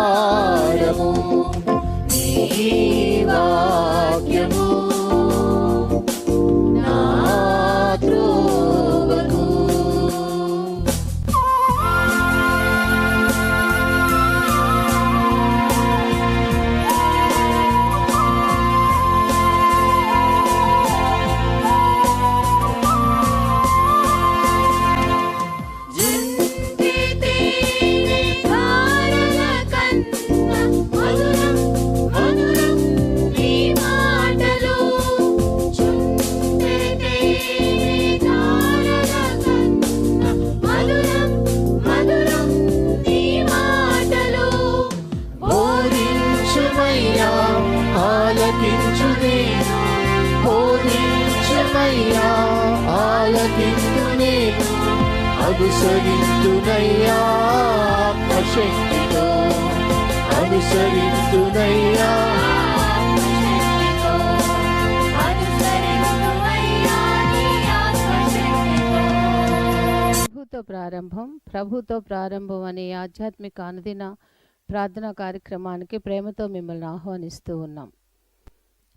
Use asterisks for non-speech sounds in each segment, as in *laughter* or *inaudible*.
ఆధారము నీ వాక్యము ఆలకించు నేను అనుసరించునయ్యా ఆత్మశక్తితో అనుసరించునయ్యా ప్రభుతో ప్రారంభం ప్రభుతో ప్రారంభం అనే ఆధ్యాత్మిక అనుదిన ప్రార్థనా కార్యక్రమానికి ప్రేమతో మిమ్మల్ని ఆహ్వానిస్తూ ఉన్నాం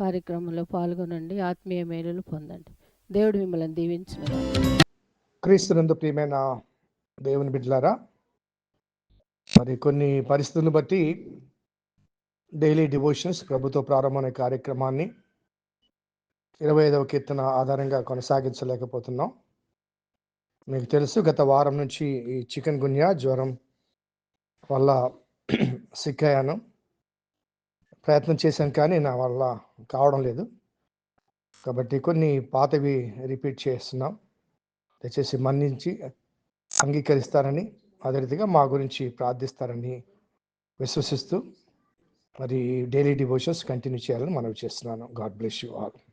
కార్యక్రమంలో పాల్గొనండి. ఆత్మీయ మేలులు పొందండి. దేవుడు మిమ్మల్ని దీవించిన క్రీస్తునందు ప్రియమైన దేవుని బిడ్డలారా మరి కొన్ని పరిస్థితులను బట్టి డైలీ డివోషన్స్ ప్రభుత్వ ప్రారంభం అనే కార్యక్రమాన్ని ఇరవై ఐదవ కీర్తన ఆధారంగా కొనసాగించలేకపోతున్నాం. మీకు తెలుసు గత వారం నుంచి ఈ చికెన్ గున్యా జ్వరం వల్ల *clears throat* సిక్ అయ్యాను. ప్రయత్నం చేశాను కానీ నా వల్ల కావడం లేదు. కాబట్టి కొన్ని పాతవి రిపీట్ చేస్తున్నాం. దయచేసి మన్నించి అంగీకరిస్తారని అదే రీతిగా మా గురించి ప్రార్థిస్తారని విశ్వసిస్తూ మరి డైలీ డివోషన్స్ కంటిన్యూ చేయాలని మనవి చేస్తున్నాను. God bless you all.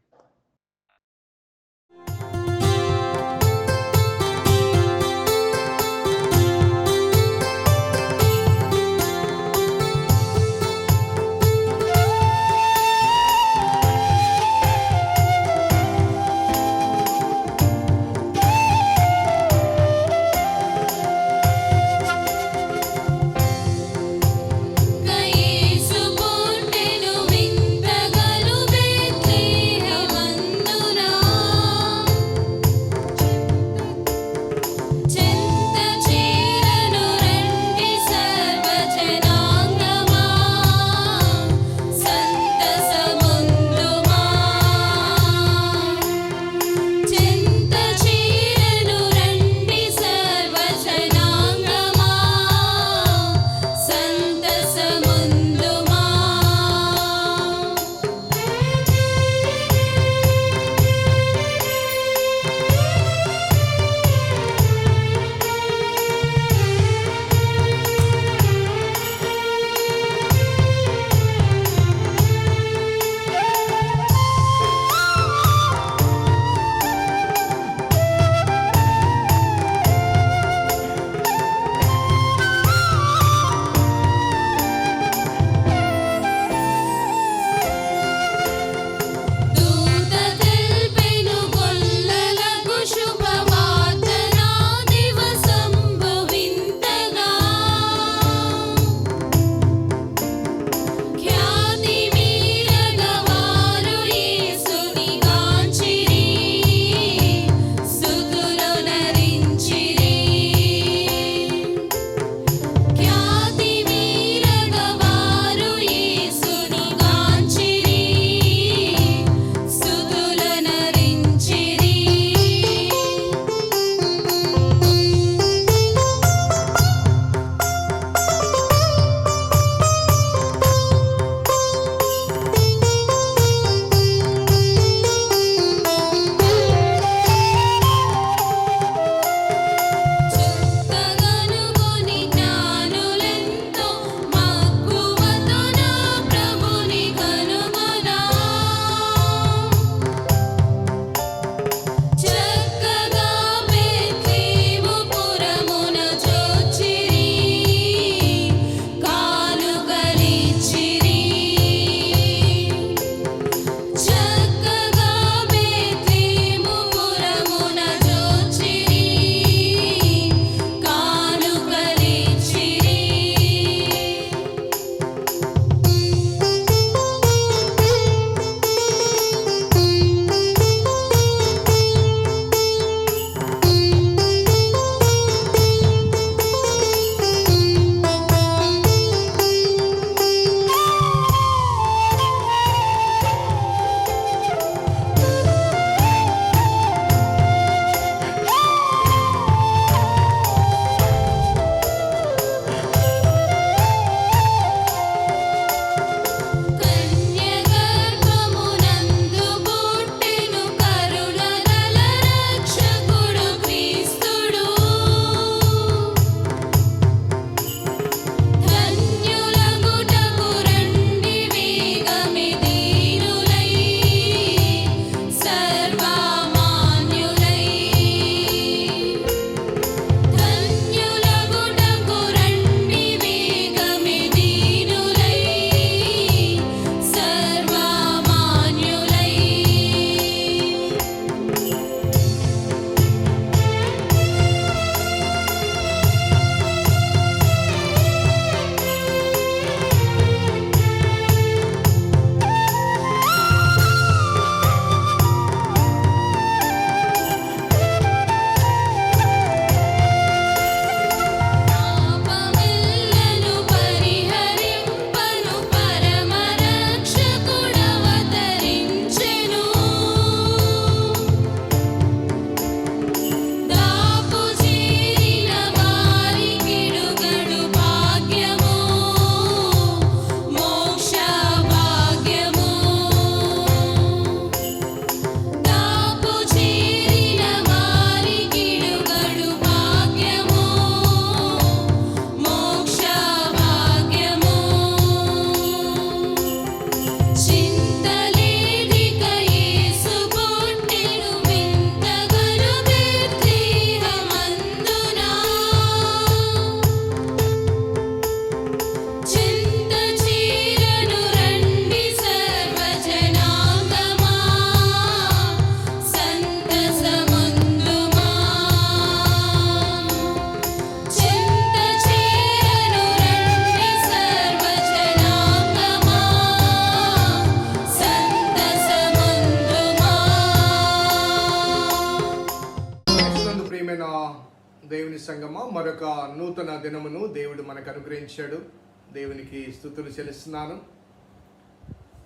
అనుగ్రహించాడు దేవునికి స్థుతులు చెల్లిస్తున్నాను.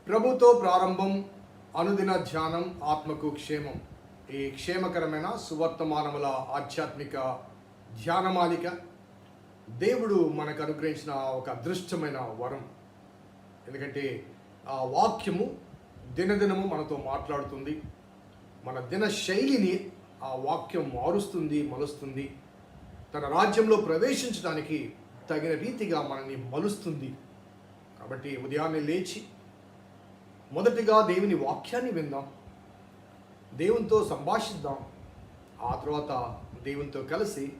ప్రభుతో ప్రారంభం అనుదిన ధ్యానం ఆత్మకు క్షేమం. ఈ క్షేమకరమైన సువర్తమానముల ఆధ్యాత్మిక ధ్యానమాలిక దేవుడు మనకు అనుగ్రహించిన ఒక అదృష్టమైన వరం. ఎందుకంటే ఆ వాక్యము దినదినము మనతో మాట్లాడుతుంది. మన దిన శైలిని ఆ వాక్యం మారుస్తుంది మలుస్తుంది. తన రాజ్యంలో ప్రవేశించడానికి తగిన రీతిగా మనల్ని మలుస్తుంది. కాబట్టి ఉదయాన్నే లేచి మొదటిగా దేవుని వాక్యాన్ని విందాం. దేవునితో సంభాషిద్దాం. ఆ తర్వాత దేవునితో కలిసి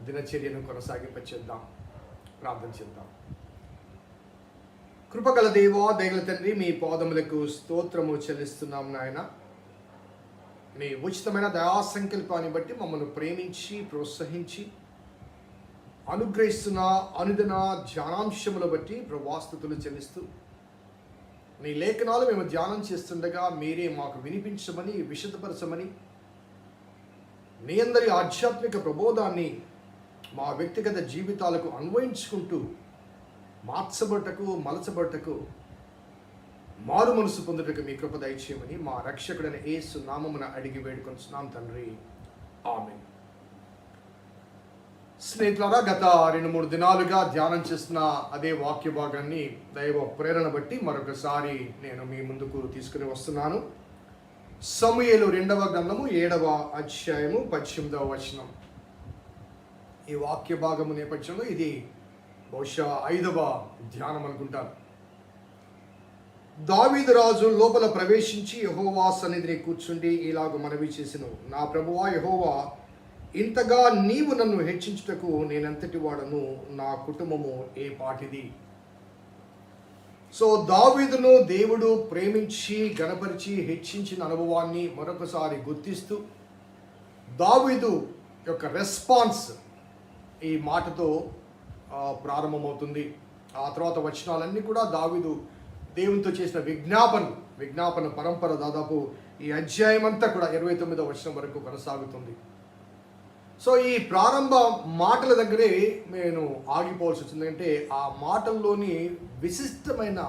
దినచర్యను కొనసాగింపచేద్దాం. ప్రార్థన చేద్దాం. కృపగల దేవా దయగల తండ్రి మీ పాదములకు స్తోత్రము చెల్లిస్తున్నాం నాయన. మీ ఉచితమైన దయా సంకల్పాన్ని బట్టి మమ్మల్ని ప్రేమించి ప్రోత్సహించి అనుగ్రహిస్తున్న అనుదిన ధ్యానాంశముల బట్టి ప్రభాస్తుతులు చెల్లిస్తూ నీ లేఖనాలు మేము ధ్యానం చేస్తుండగా మీరే మాకు వినిపించమని విశదపరచమని మీ అందరి ఆధ్యాత్మిక ప్రబోధాన్ని మా వ్యక్తిగత జీవితాలకు అన్వయించుకుంటూ మార్చబట్టకు మలచబట్టకు మారు మనసు పొందుటకు మీ కృప దయచేయమని మా రక్షకుడైన యేసు నామమున అడిగి వేడుకొంచున్నాం తండ్రి. ఆమె స్నేహితులారా గత రెండు మూడు దినాలుగా ధ్యానం చేస్తున్న అదే వాక్య భాగాన్ని దైవ ప్రేరణ బట్టి మరొకసారి నేను మీ ముందుకు తీసుకుని వస్తున్నాను. సమయలు రెండవ గ్రంథము ఏడవ అధ్యాయము పద్దెనిమిదవ వచనం. ఈ వాక్య భాగము నేపథ్యంలో ఇది బహుశా ఐదవ ధ్యానం అనుకుంటాను. దావీదు రాజు లోపల ప్రవేశించి యహోవా సన్నిధిని కూర్చుండి ఇలాగ మనవి చేసిన. నా ప్రభువా యహోవా ఇంతగా నీవు నన్ను హెచ్చించుటకు నేనంతటి వాడను? నా కుటుంబము ఏ పాటిది? సో దావీదును దేవుడు ప్రేమించి గణపరిచి హెచ్చించిన అనుభవాన్ని మరొకసారి గుర్తిస్తూ దావీదు యొక్క రెస్పాన్స్ ఈ మాటతో ప్రారంభమవుతుంది. ఆ తర్వాత వచనాలన్నీ కూడా దావీదు దేవునితో చేసిన విజ్ఞాపన విజ్ఞాపన పరంపర దాదాపు ఈ అధ్యాయం అంతా కూడా ఇరవై తొమ్మిదో వచనం వరకు కొనసాగుతుంది. సో ఈ ప్రారంభ మాటల దగ్గరే నేను ఆగిపోవాల్సి వచ్చింది. అంటే ఆ మాటల్లోని విశిష్టమైన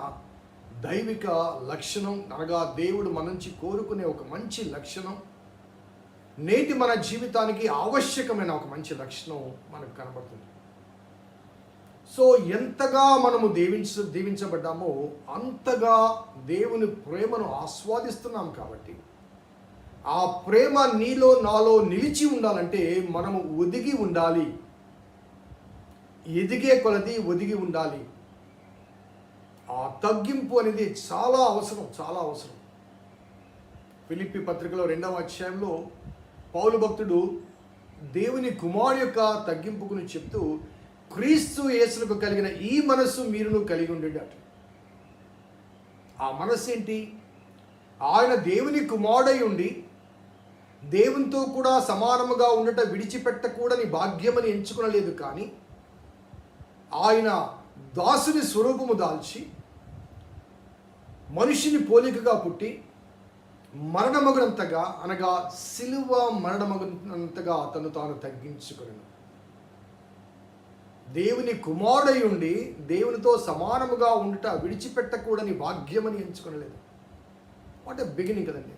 దైవిక లక్షణం అనగా దేవుడు మన నుంచి కోరుకునే ఒక మంచి లక్షణం నేటి మన జీవితానికి ఆవశ్యకమైన ఒక మంచి లక్షణం మనకు కనబడుతుంది. సో ఎంతగా మనము దీవించ దీవించబడ్డామో అంతగా దేవుని ప్రేమను ఆస్వాదిస్తున్నాం కాబట్టి ఆ ప్రేమ నీలో నాలో నిలిచి ఉండాలంటే మనము ఒదిగి ఉండాలి. ఎదిగే కొలది ఒదిగి ఉండాలి. ఆ తగ్గింపు అనేది చాలా అవసరం చాలా అవసరం. ఫిలిప్పి పత్రికలో రెండవ అధ్యాయంలో పౌలు భక్తుడు దేవుని కుమారు యొక్క తగ్గింపుకుని చెప్తూ క్రీస్తు యేసులకు కలిగిన ఈ మనస్సు మీరును కలిగి ఉండేటట్టు ఆ మనస్సు ఏంటి? ఆయన దేవుని కుమారుడై ఉండి దేవునితో కూడా సమానముగా ఉండట విడిచిపెట్టకూడని భాగ్యమని ఎంచుకునలేదు కానీ ఆయన దాసుని స్వరూపము దాల్చి మనిషిని పోలికగా పుట్టి మరణమగునంతగా అనగా సిలువ మరణమగునంతగా అతను తాను తగ్గించుకున్నాను దేవుని కుమారుడై ఉండి దేవునితో సమానముగా ఉండుట విడిచిపెట్టకూడని భాగ్యమని ఎంచుకునలేదు. వాట్ ఎ బిగినింగ్ కదండి.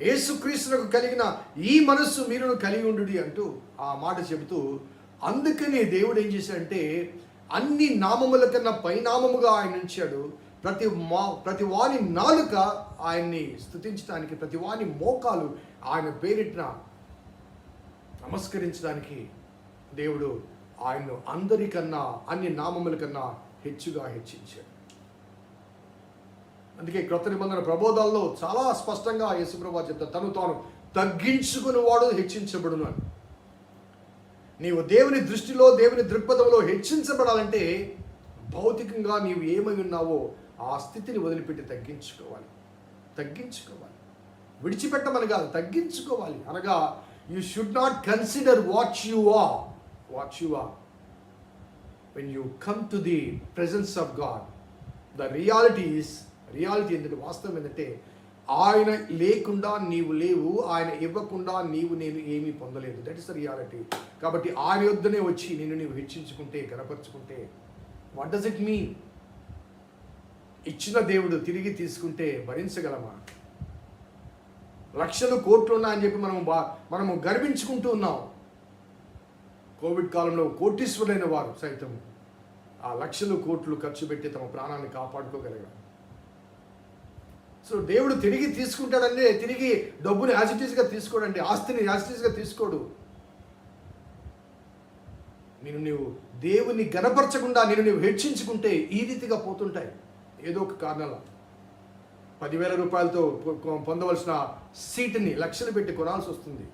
యేసుక్రీస్తులకు కలిగిన ఈ మనస్సు మీరును కలిగి ఉండు అంటూ ఆ మాట చెబుతూ అందుకనే దేవుడు ఏం చేశాడంటే అన్ని నామముల కన్నా పైనామముగా ఆయన ఉంచాడు. ప్రతి మా ప్రతి వాని నాలుక ఆయన్ని స్థుతించడానికి ప్రతి వాని మోకాలు ఆయన పేరిట్న నమస్కరించడానికి దేవుడు ఆయన్ను అందరికన్నా అన్ని నామముల కన్నా హెచ్చుగా హెచ్చించాడు. అందుకే క్రొత్త నిబంధన ప్రబోధాల్లో చాలా స్పష్టంగా యేసుప్రభా చెప్తారు. తను తాను తగ్గించుకుని వాడు హెచ్చించబడును అని. నీవు దేవుని దృష్టిలో దేవుని దృక్పథంలో హెచ్చించబడాలంటే భౌతికంగా నీవు ఏమై ఉన్నావో ఆ స్థితిని వదిలిపెట్టి తగ్గించుకోవాలి. తగ్గించుకోవాలి. విడిచిపెట్టమని కాదు తగ్గించుకోవాలి. అనగా you should not consider what you are what you are when you come to the presence of God the reality is reality ఏంటంటే వాస్తవం ఏంటంటే ఆయన లేకుండా నీవు లేవు ఆయన ఇవ్వకుండా నీవు నేను ఏమీ పొందలేదు. దట్ ఇస్ ద రియాలిటీ కాబట్టి ఆయన యొద్దనే వచ్చి నేను నీవు హెచ్చించుకుంటే గనపరుచుకుంటే వాట్ డస్ ఇట్ మీన్ ఇచ్చిన దేవుడు తిరిగి తీసుకుంటే భరించగలమా? లక్షలు కోట్లు ఉన్నాయని చెప్పి మనం బా మనము గర్వించుకుంటూ ఉన్నాం. కోవిడ్ కాలంలో కోటీశ్వరులైన వారు సైతం ఆ లక్షలు కోట్లు ఖర్చు పెట్టి తమ ప్రాణాన్ని కాపాడుకోగలిగారు. సో దేవుడు తిరిగి తీసుకుంటాడంటే తిరిగి డబ్బుని యాజిటీస్గా తీసుకోడండి ఆస్తిని యాజిటీస్గా తీసుకోడు. నేను నీవు దేవుని గనపరచకుండా నేను నీవు హెచ్చించుకుంటే ఈ రీతిగా పోతుంటాయి. ఏదో ఒక కారణాల. పదివేల రూపాయలతో పొ- పొందవలసిన సీటుని లక్షలు పెట్టి కొనాల్సి వస్తుంది.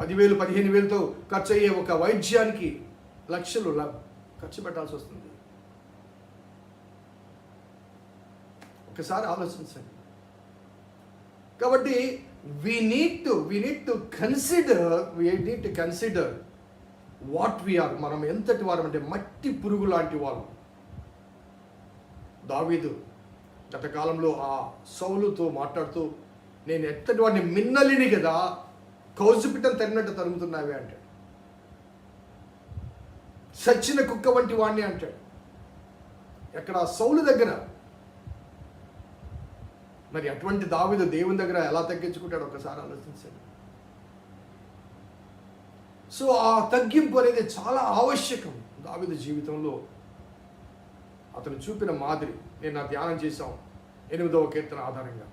పదివేలు పదిహేను వేలతో ఖర్చు అయ్యే ఒక వైద్యానికి లక్షలు ఖర్చు పెట్టాల్సి వస్తుంది. ఒకసారి ఆలోచించండి. కాబట్టి we need to we need to consider we need to consider what we are మనం ఎంతటి వారం అంటే మట్టి పురుగు లాంటి వాళ్ళం. దావీదు గత కాలంలో ఆ సౌలుతో మాట్లాడుతూ నేను ఎంతటి వాడిని మిన్నలిని కదా కౌజుపిట్టను తరినట్టు తరుగుతున్నావే అంటాడు. సచ్చిన కుక్క వంటి వాడిని అంటాడు. ఎక్కడ సౌలు దగ్గర మరి అటువంటి దావిదు దేవుని దగ్గర ఎలా తగ్గించుకుంటాడు ఒకసారి ఆలోచించండి. సో ఆ తగ్గింపు అనేది చాలా ఆవశ్యకం దావిదు జీవితంలో. అతను చూపిన మాదిరి నేను నా ధ్యానం చేశాం ఎనిమిదవ కీర్తన ఆధారంగా.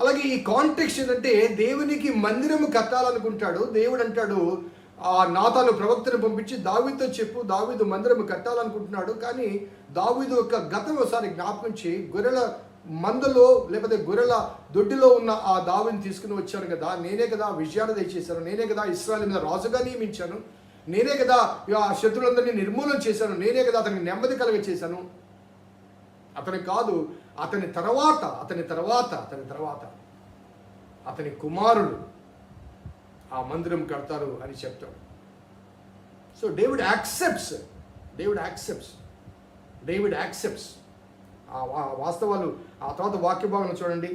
అలాగే ఈ కాంటెక్స్ట్ ఏంటంటే దేవునికి మందిరము కట్టాలనుకుంటాడు. దేవుడు అంటాడు ఆ నాతాను ప్రవక్తను పంపించి దావీదుతో చెప్పు దావీదు మందిరము కట్టాలనుకుంటున్నాడు. కానీ దావీదు యొక్క గతం ఒకసారి జ్ఞాపకం చేయి గొర్రెల మందలో లేకపోతే గొర్రెల దొడ్డిలో ఉన్న ఆ దావిని తీసుకుని వచ్చాను కదా నేనే కదా విజయాన్ని దయచేశాను నేనే కదా ఇస్రాయల్ మీద రాజుగా నియమించాను నేనే కదా ఆ శత్రులందరినీ నిర్మూలన చేశాను నేనే కదా అతనికి నెమ్మది కలగ చేశాను అతని కాదు అతని తర్వాత అతని తర్వాత అతని తర్వాత అతని కుమారుడు ఆ మందిరం కడతారు అని చెప్తాడు. So David accepts David accepts David accepts వాస్తవాలు ఆ తర్వాత వాక్య భావన చూడండి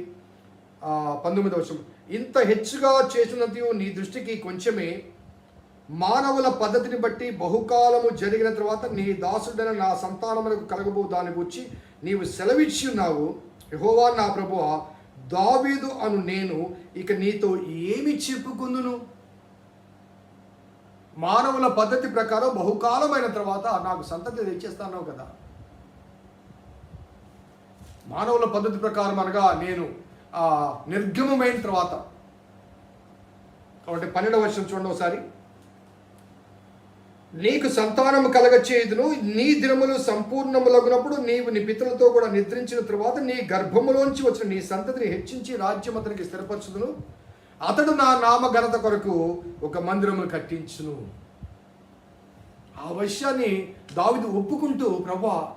పంతొమ్మిది పంతొమ్మిదవ ఇంత హెచ్చుగా చేసినందుకు నీ దృష్టికి కొంచెమే. మానవుల పద్ధతిని బట్టి బహుకాలము జరిగిన తర్వాత నీ దాసుడైన నా సంతానములకు కలగబో దాని గురించి నీవు సెలవిచ్చి ఉన్నావు. యహోవా నా ప్రభువా దావీదు అను నేను ఇక నీతో ఏమి చెప్పుకుందును? మానవుల పద్ధతి ప్రకారం బహుకాలమైన తర్వాత నాకు సంతతి తెచ్చేస్తాను కదా. మానవుల పద్ధతి ప్రకారం అనగా నేను నిర్గమమైన తర్వాత. కాబట్టి పన్నెండవ వర్షం చూడండి ఒకసారి. నీకు సంతానము కలగచేయుదును నీ దినములు సంపూర్ణములగునప్పుడు నీవు నీ పితలతో కూడా నిద్రించిన తరువాత నీ గర్భములోంచి వచ్చిన నీ సంతతిని హెచ్చించి రాజ్యం అతనికి స్థిరపరచుదును. అతడు నా నామ ఘనత కొరకు ఒక మందిరమును కట్టించును. ఆ విషయాన్ని దావిదు ఒప్పుకుంటూ ప్రభా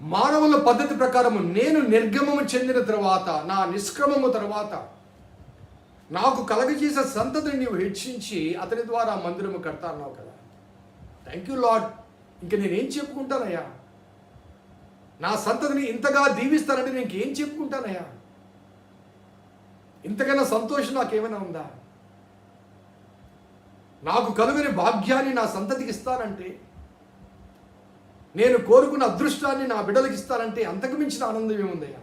మానవుల పద్ధతి ప్రకారము నేను నిర్గమము చెందిన తర్వాత నా నిష్క్రమము తర్వాత నాకు కలగజేసే సంతతిని నీవు హెచ్చించి అతని ద్వారా మందిరము కడతాన్నావు కదా. థ్యాంక్ యూ లాడ్ ఇంక నేనేం చెప్పుకుంటానయ్యా? నా సంతతిని ఇంతగా దీవిస్తానంటే నేను ఇంకేం చెప్పుకుంటానయ్యా? ఇంతకైనా సంతోషం నాకేమైనా ఉందా? నాకు కలుగని భాగ్యాన్ని నా సంతతికి ఇస్తానంటే నేను కోరుకున్న అదృష్టాన్ని నా బిడ్డలకి ఇస్తానంటే అంతకు మించిన ఆనందం ఏముందయ్యా?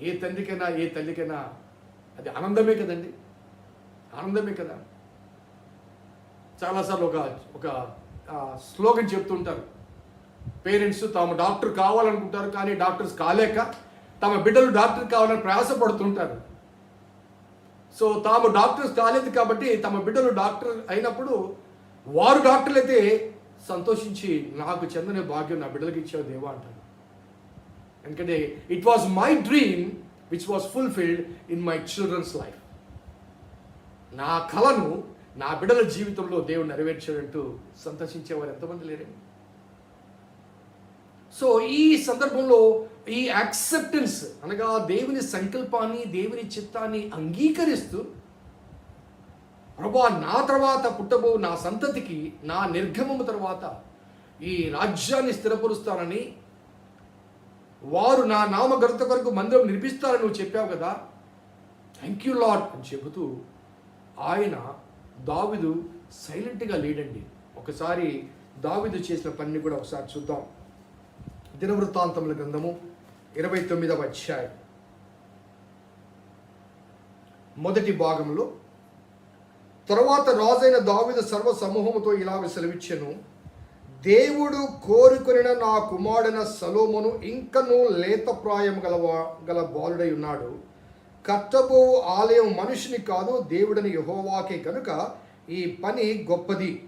ఏ తండ్రికైనా ఏ తల్లికైనా అది ఆనందమే కదండి. ఆనందమే కదా. చాలాసార్లు ఒక ఒక స్లోగన్ చెప్తుంటారు. పేరెంట్స్ తాము డాక్టర్ కావాలనుకుంటారు కానీ డాక్టర్స్ కాలేక తమ బిడ్డలు డాక్టర్ కావాలని ప్రయాసపడుతుంటారు. సో తాము డాక్టర్స్ కాలేదు కాబట్టి తమ బిడ్డలు డాక్టర్ అయినప్పుడు వారు డాక్టర్లు అయితే సంతోషించి నాకు చెందిన భాగ్యం నా బిడ్డలకి ఇచ్చావు దేవా అంటారు ఎందుకంటే it was my dream which was fulfilled in my children's life నా కళను నా బిడ్డల జీవితంలో దేవుడు నెరవేర్చాడంటూ సంతోషించేవారు ఎంతమంది లేరండి సో ఈ సందర్భంలో ఈ యాక్సెప్టెన్స్ అనగా దేవుని సంకల్పాన్ని దేవుని చిత్తాన్ని అంగీకరిస్తూ ప్రభా నా తర్వాత పుట్టబో నా సంతతికి నా నిర్గమము తర్వాత ఈ రాజ్యాన్ని స్థిరపరుస్తానని వారు నా నామ ఘనత కొరకు మందిరం నిర్మిస్తారని నువ్వు చెప్పావు కదా. థ్యాంక్ యూ లాడ్ అని చెబుతూ ఆయన దావిదు సైలెంట్గా లేడండి. ఒకసారి దావిదు చేసిన పనిని కూడా ఒకసారి చూద్దాం. దినవృత్తాంతముల గ్రంథము ఇరవై తొమ్మిదవ అధ్యాయం. మొదటి భాగంలో తరువాత రాజైన దావిద సర్వ సమూహముతో ఇలాగ సెలవిచ్చెను. దేవుడు కోరుకునిన నా కుమారుడైన సలోమును ఇంకనూ లేతప్రాయం గల గల బాలుడై ఉన్నాడు. కట్టబో ఆలయం మనుషుని కాదు దేవుడని యహోవాకే కనుక ఈ పని గొప్పది.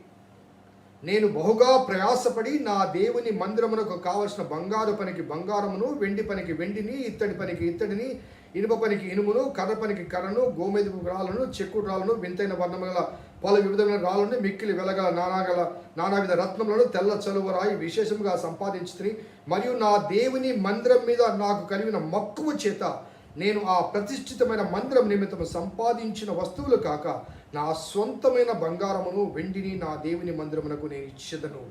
నేను బహుగా ప్రయాసపడి నా దేవుని మందిరమునకు కావలసిన బంగారు పనికి బంగారమును వెండి పనికి వెండిని ఇత్తడి పనికి ఇత్తడిని ఇనుప పనికి ఇనుమును కర్ర పనికి కర్రను గోమెదుపు రాళ్ళను చెక్కుడు రాళ్ళను వింతైన వర్ణముల పలు వివిధమైన రాళ్ళను మిక్కిలి వెలగల నానాగల నానావిధ రత్నములను తెల్ల చలువ రాయి విశేషముగా సంపాదించుతుంది మరియు నా దేవుని మందిరం మీద నాకు కలిగిన మక్కువ చేత నేను ఆ ప్రతిష్ఠితమైన మందిరం నిమిత్తం సంపాదించిన వస్తువులు కాక నా సొంతమైన బంగారమును వెండిని నా దేవుని మందిరమునకు నేను ఇచ్చేదను.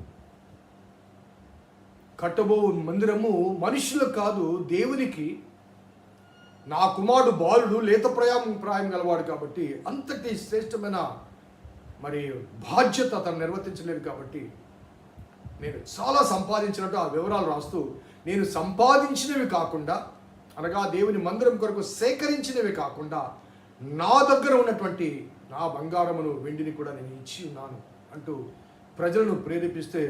కట్టబో మందిరము మనుషులు కాదు దేవునికి నా కుమారుడు బాలుడు లేత ప్రయాం ప్రాయం గలవాడు కాబట్టి అంతటి శ్రేష్టమైన మరి బాధ్యత అతను నిర్వర్తించలేదు కాబట్టి నేను చాలా సంపాదించినట్టు ఆ వివరాలు రాస్తూ నేను సంపాదించినవి కాకుండా అనగా దేవుని మందిరం కొరకు సేకరించినవి కాకుండా నా దగ్గర ఉన్నటువంటి నా బంగారమును వెండిని కూడా నేను ఇచ్చి ఉన్నాను అంటూ ప్రజలను ప్రేరేపిస్తే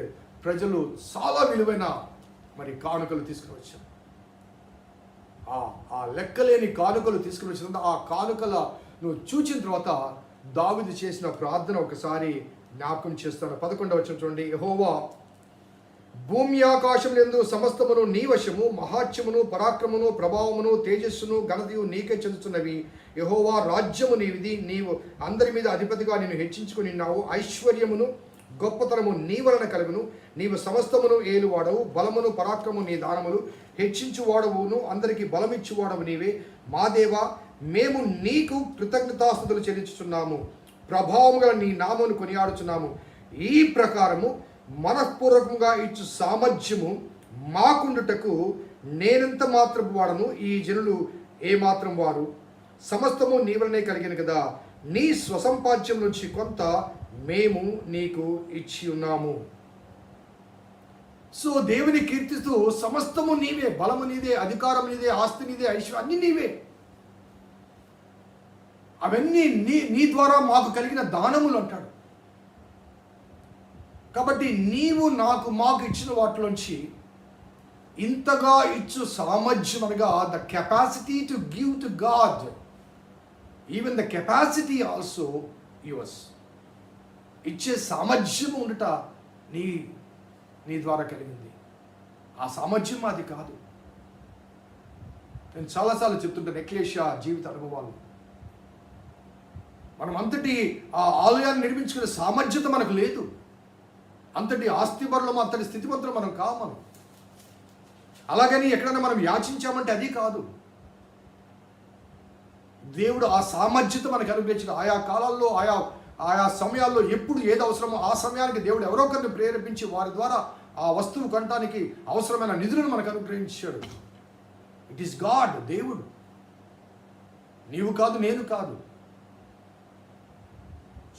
ప్రజలు చాలా విలువైన మరి కానుకలు తీసుకుని వచ్చారు. ఆ ఆ లెక్కలేని కానుకలు తీసుకుని వచ్చిన ఆ కానుకల నువ్వు చూచిన తర్వాత దావిది చేసిన ప్రార్థన ఒకసారి జ్ఞాపకం చేస్తాను. పదకొండవ వచ్చిన చూడండి. యహోవా భూమి ఆకాశం ఎందు సమస్తమును నీ వశము మహాత్యమును పరాక్రమును ప్రభావమును తేజస్సును ఘనతయు నీకే చెందుతున్నవి. యహోవా రాజ్యము నీవిది. నీవు అందరి మీద అధిపతిగా నేను హెచ్చించుకుని ఉన్నావు. ఐశ్వర్యమును గొప్పతనము నీ వలన కలుగును. నీవు సమస్తమును ఏలువాడవు బలమును పరాక్రము నీ దానములు. హెచ్చించువాడవును అందరికీ బలమిచ్చువాడవు నీవే. మా దేవా మేము నీకు కృతజ్ఞతాస్థుతులు చెల్లించుచున్నాము. ప్రభావం గల నీ నామను కొనియాడుచున్నాము. ఈ ప్రకారము మనఃపూర్వకంగా ఇచ్చు సామర్థ్యము మాకుండుటకు నేనెంత మాత్రపు వాడను? ఈ జనులు ఏమాత్రం వారు? సమస్తము నీ వలనే కలిగిన కదా. నీ స్వసంపాద్యం నుంచి కొంత మేము నీకు ఇచ్చి ఉన్నాము. సో దేవుని కీర్తిస్తూ సమస్తము నీవే బలము నీదే అధికారం నీదే ఆస్తి నీదే ఐశ్వర్యం అన్ని నీవే. అవన్నీ నీ నీ ద్వారా మాకు కలిగిన దానములు అంటాడు. కాబట్టి నీవు నాకు మాకు ఇచ్చిన వాటిలోంచి ఇంతగా ఇచ్చు సామర్థ్యం అనగా the capacity to give to God even the capacity also yours ఇచ్చే సామర్థ్యం ఉండుట నీ నీ ద్వారా కలిగింది. ఆ సామర్థ్యం అది కాదు. నేను చాలాసార్లు చెప్తుంటాను ఎక్లేషియా జీవిత అనుభవాలు. మనం అంతటి ఆ ఆలయాన్ని నిర్మించుకునే సామర్థ్యత మనకు లేదు. అంతటి ఆస్తిపరులం అంతటి స్థితిమంతులు మనం కావు మనం. అలాగని ఎక్కడైనా మనం యాచించామంటే అది కాదు. దేవుడు ఆ సామర్థ్యత మనకు అనుగ్రహించిన ఆయా కాలాల్లో ఆయా ఆయా సమయాల్లో ఎప్పుడు ఏది అవసరమో ఆ సమయానికి దేవుడు ఎవరో ఒకరిని ప్రేరేపించి వారి ద్వారా ఆ వస్తువు కొనడానికి అవసరమైన నిధులను మనకు అనుగ్రహించాడు. ఇట్ ఈస్ గాడ్ దేవుడు. నీవు కాదు నేను కాదు.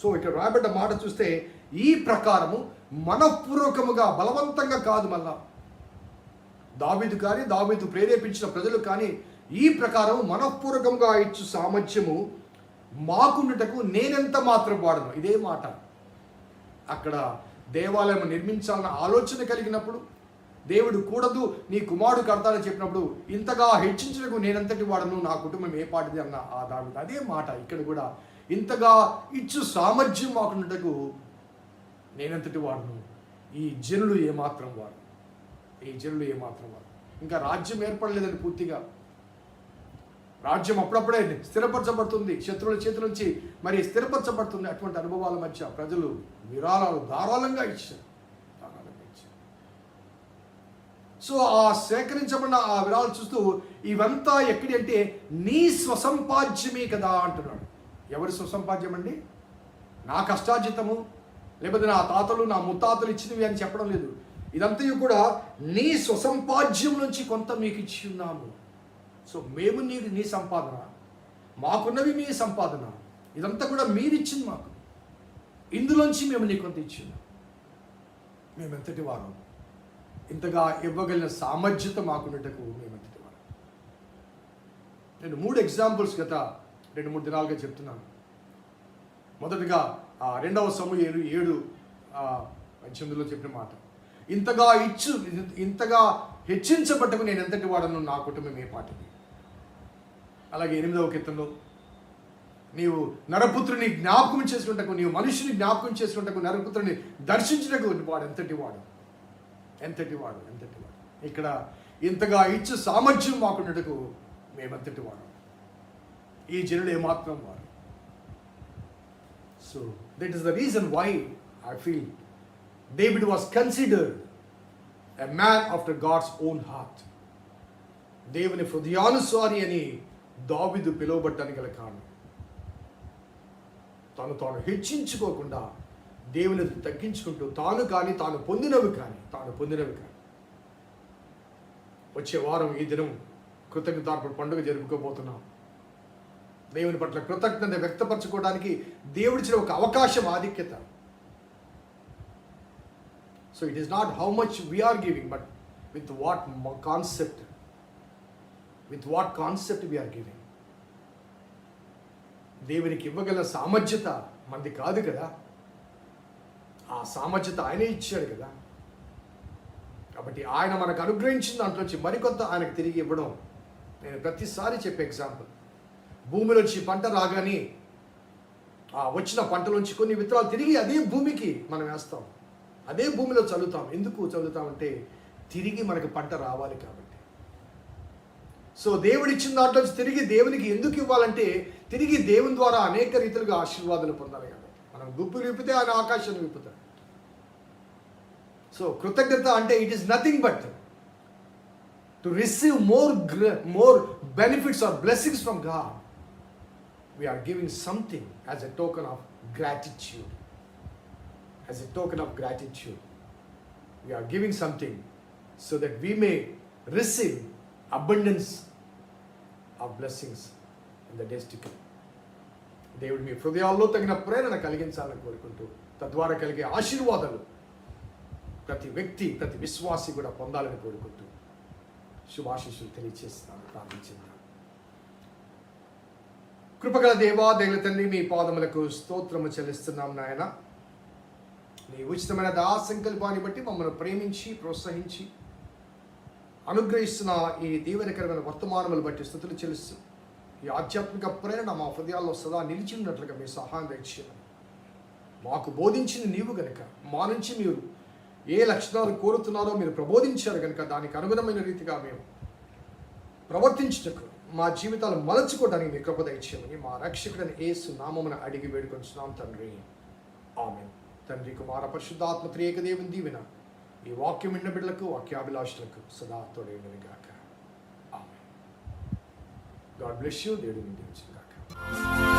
సో ఇక్కడ రాబడ్డ మాట చూస్తే ఈ ప్రకారము మనపూర్వకముగా బలవంతంగా కాదు మళ్ళా. దావీదు కానీ దావీదు ప్రేరేపించిన ప్రజలు కానీ ఈ ప్రకారం మనపూర్వకంగా ఇచ్చు సామర్థ్యము మాకుండుటకు నేనెంత మాత్రం వాడను. ఇదే మాట. అక్కడ దేవాలయం నిర్మించాలన్న ఆలోచన కలిగినప్పుడు దేవుడు కూడదు నీ కుమారుడు కడతానని చెప్పినప్పుడు ఇంతగా హెచ్చించడానికి నేనంతటి వాడను నా కుటుంబం ఏ పాటిది అన్న ఆ దావిది అదే మాట. ఇక్కడ కూడా ఇంతగా ఇచ్చు సామర్థ్యం మాకుండటకు నేనంతటి వాడను. ఈ జనులు ఏమాత్రం వాడు ఈ జనులు ఏమాత్రం వాడు ఇంకా రాజ్యం ఏర్పడలేదని పూర్తిగా రాజ్యం అప్పుడప్పుడే స్థిరపరచబడుతుంది. శత్రువుల చేతి నుంచి మరి స్థిరపరచబడుతుంది అటువంటి అనుభవాల మధ్య ప్రజలు విరాళాలు ధారాళంగా ఇచ్చారు. ధారాళంగా ఇచ్చారు. సో ఆ సేకరించబడిన ఆ విరాళాలు చూస్తూ ఇవంతా ఎక్కడి అంటే నీ స్వసంపాద్యమే కదా అంటున్నాడు. ఎవరి స్వసంపాద్యం అండి? నా కష్టార్జితము లేకపోతే నా తాతలు నా ముత్తాతలు ఇచ్చినవి అని చెప్పడం లేదు. ఇదంతా కూడా నీ స్వసంపాద్యం నుంచి కొంత మీకు ఇచ్చి ఉన్నాము. సో మేము నీది నీ సంపాదన. మాకున్నవి మీ సంపాదన. ఇదంతా కూడా మీరిచ్చింది మాకు. ఇందులోంచి మేము నీ కొంత ఇచ్చింది మేము ఎంతటి వారం ఇంతగా ఇవ్వగలిగిన సామర్థ్యత మాకున్నట్టుకు మేము ఎంతటి వారం నేను మూడు ఎగ్జాంపుల్స్ గత రెండు మూడు దినాలుగా చెప్తున్నాను. మొదటగా ఆ రెండవ సమయం ఏడు ఏడు పద్దెనిమిదిలో చెప్పిన మాట. ఇంతగా ఇచ్చు ఇంతగా హెచ్చించబట్టకు నేను ఎంతటి వాడను నా కుటుంబం ఏ పాటిది? అలాగే ఎనిమిదవ కీర్తనలో నీవు నరపుత్రుని జ్ఞాపకం చేసుకుంటకు నీవు మనుషుని జ్ఞాపకం చేసుకుంటకు నరపుత్రుని దర్శించటకు వాడు ఎంతటి వాడు? ఎంతటి వాడు? ఎంతటి వాడు? ఇక్కడ ఇంతగా ఇచ్చే సామర్థ్యం మాకుండటకు మేమెంతటి వాడు? ఈ జనులు ఏమాత్రం వారు. So that is the reason why I feel David was considered a man after God's own heart దేవుని హృదయానుసారి అని దావిదు పిలువబట్టడానికి గల కారణం. తాను తాను హెచ్చించుకోకుండా దేవుని తగ్గించుకుంటూ తాను కానీ తాను పొందినవి కానీ తాను పొందినవి కానీ. వచ్చే వారం ఈ దినం కృతజ్ఞతార్పణ పండుగ జరుపుకోబోతున్నాం. దేవుని పట్ల కృతజ్ఞత వ్యక్తపరచుకోవడానికి దేవుడిచ్చిన ఒక అవకాశం ఆధిక్యత. So it is not how much we are giving but with what concept with what concept we are giving దేవునికి ఇవ్వగల సామర్థ్యత మనది కాదు కదా? ఆ సామర్థ్యత ఆయనే ఇచ్చాడు కదా? కాబట్టి ఆయన మనకు అనుగ్రహించిన దాంట్లోంచి మరికొంత ఆయనకు తిరిగి ఇవ్వడం నేను ప్రతిసారి చెప్పే ఎగ్జాంపుల్ భూమిలోంచి పంట రాగానే ఆ వచ్చిన పంటలోంచి కొన్ని విత్తనాలు తిరిగి అదే భూమికి మనం వేస్తాం. అదే భూమిలో చల్లుతాం. ఎందుకు చల్లుతామంటే తిరిగి మనకు పంట రావాలి కాబట్టి. సో దేవుడు ఇచ్చిన దాంట్లో తిరిగి దేవునికి ఎందుకు ఇవ్వాలంటే తిరిగి దేవుని ద్వారా అనేక రీతిలుగా ఆశీర్వాదాలు పొందాలి కదా. మనం గుప్పు విప్పితే ఆయన ఆకాశాన్ని విప్పుతాడు. సో కృతజ్ఞత అంటే it is nothing but to receive more more benefits or blessings from God we are giving something as a token of gratitude as a token of gratitude we are giving something so that we may receive abundance of blessings in the days to come దేవుడు మీ హృదయాల్లో తగిన ప్రేరణ కలిగించాలని కోరుకుంటూ తద్వారా కలిగే ఆశీర్వాదాలు ప్రతి వ్యక్తి ప్రతి విశ్వాసి కూడా పొందాలని కోరుకుంటూ శుభాశీస్సులు తెలియచేస్తున్నాను ప్రార్థించింది కృపగల దేవా దేవుల తండ్రి మీ పాదములకు స్తోత్రము చెల్లిస్తున్నాం నాయన. నీ ఉచితమైన దాసంకల్పాన్ని బట్టి మమ్మల్ని ప్రేమించి ప్రోత్సహించి అనుగ్రహిస్తున్న ఈ దీవెనకరమైన వర్తమానములు బట్టి స్థుతులు చెల్లిస్తూ ఈ ఆధ్యాత్మిక ప్రేరణ మా హృదయాల్లో సదా నిలిచినట్లుగా మీ సహాయం దయచేయమని మాకు బోధించింది నీవు గనుక మా నుంచి మీరు ఏ లక్షణాలు కోరుతున్నారో మీరు ప్రబోధించారు కనుక దానికి అనుగుణమైన రీతిగా మేము ప్రవర్తించుటకు మా జీవితాలు మలచుకోవడానికి మీ కృప దయచేయమని మా రక్షకుడని ఏసు నామమున అడిగి వేడుకొంచున్నాం తండ్రి. ఆమె తండ్రి కుమార పరిశుద్ధాత్మ త్రియేక దేవుని దీవెన ఈ వాక్యం విన్న బిడ్డలకు వాక్యాభిలాషులకు సదా తోడేయును గాక. ఆమె గాడ్ బ్లెస్ యూ దేవుడు దీవించింది గాక.